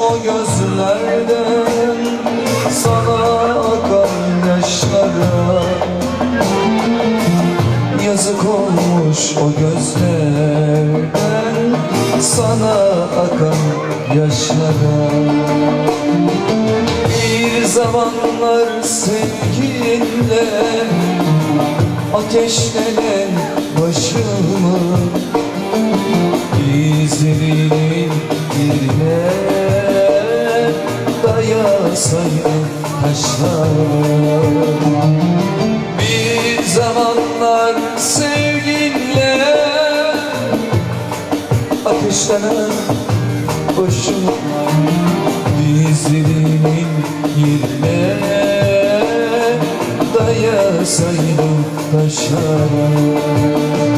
o gözlerden Sana yaşlara. Yazık olmuş o gözlerden Sana akan yaşlara. Bir zamanlar sevginle Ateşlenen başımı İzlerinin Dayasaydım taşlar bir zamanlar sevginle ateşlenen başım Dizlerimin yerine dayasaydım taşlara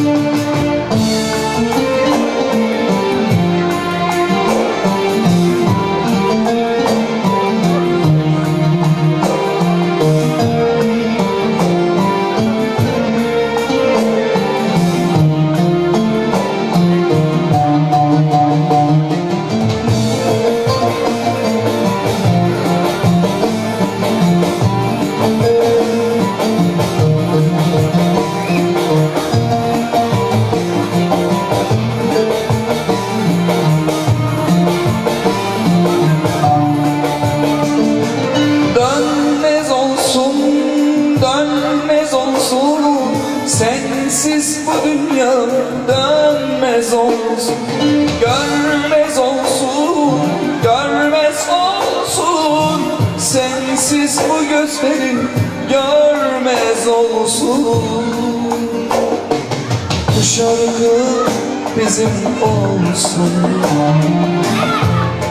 dönmez olsun Sensiz bu dünya dönmez olsun. Görmez olsun, görmez olsun. Sensiz bu gözlerin görmez olsun. Bu şarkı bizim olsun.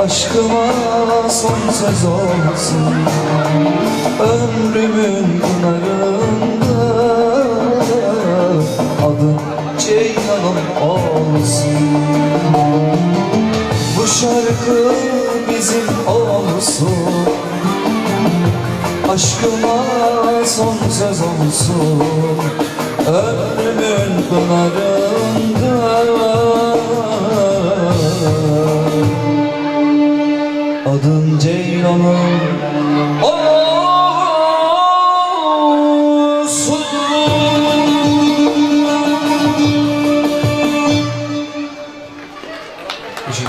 Aşkıma son söz olsun. Ömrümün Ceylan'ım olsun. Bu şarkı bizim olsun. Aşkıma son söz olsun. Ömrümün pınarında. Adın Ceylan'ım